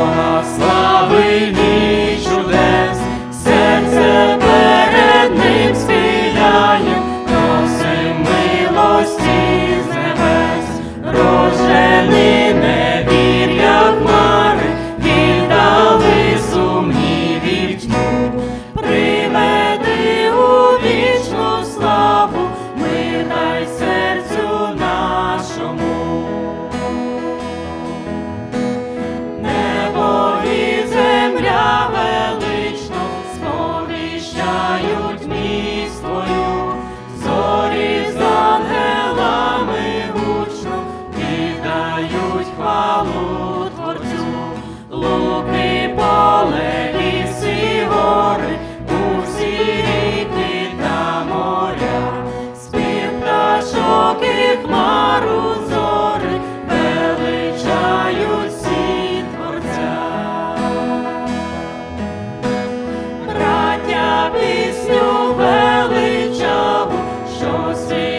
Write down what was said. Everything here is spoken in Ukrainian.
Бога. хвалу творцю, луки поле, ліси, гори, усі ріки та моря, спів пташок і хмару зори величають всі творця, браття пісню величаву, що світ.